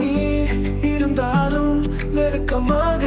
நீ இருந்தாலும் நெருக்கமாக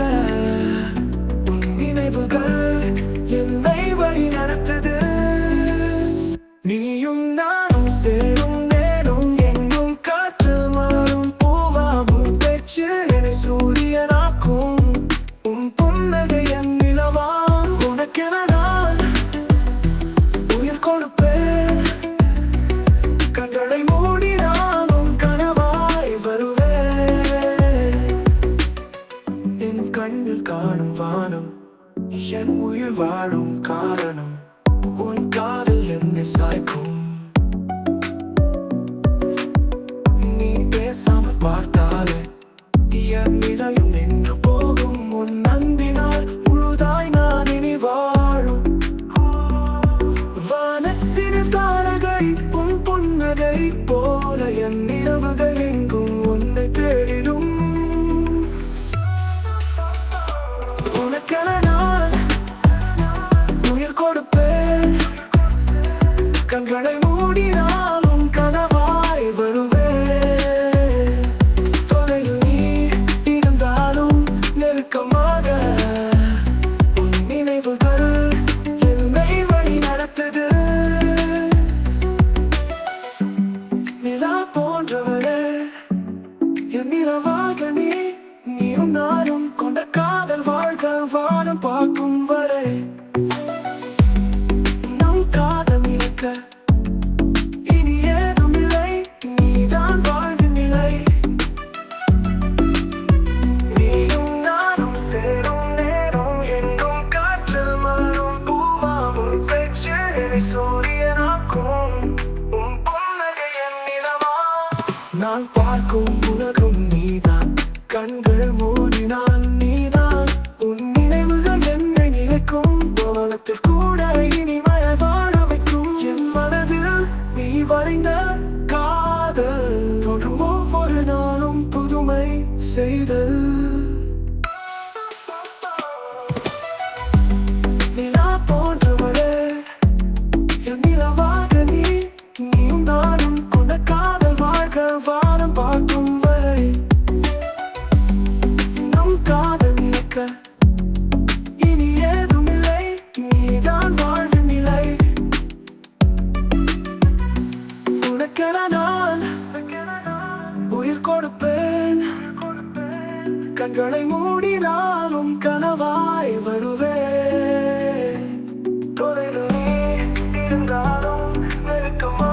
காணும் வானம். என் உயிர் வாழும் காரணம். உன் காதல் என்னை சாய்க்கும். நீ பேசாம பார்த்தாலே என் இதயம் நான் பார்க்கும் உலகம் நீதான். கண்கள் மூடினால் நீதான். உன் நினைவுகள் என்னை நினைக்கும். பவனத்தில் கூட இனிமையை வாழ வைக்கும். என் மனதில் நீ வரைந்த உயிர் கொடுப்பேன். கண்களை மூடினாலும் கனவாய் வருவேன். தொலைவில் இருந்தாலும் நெருக்கமா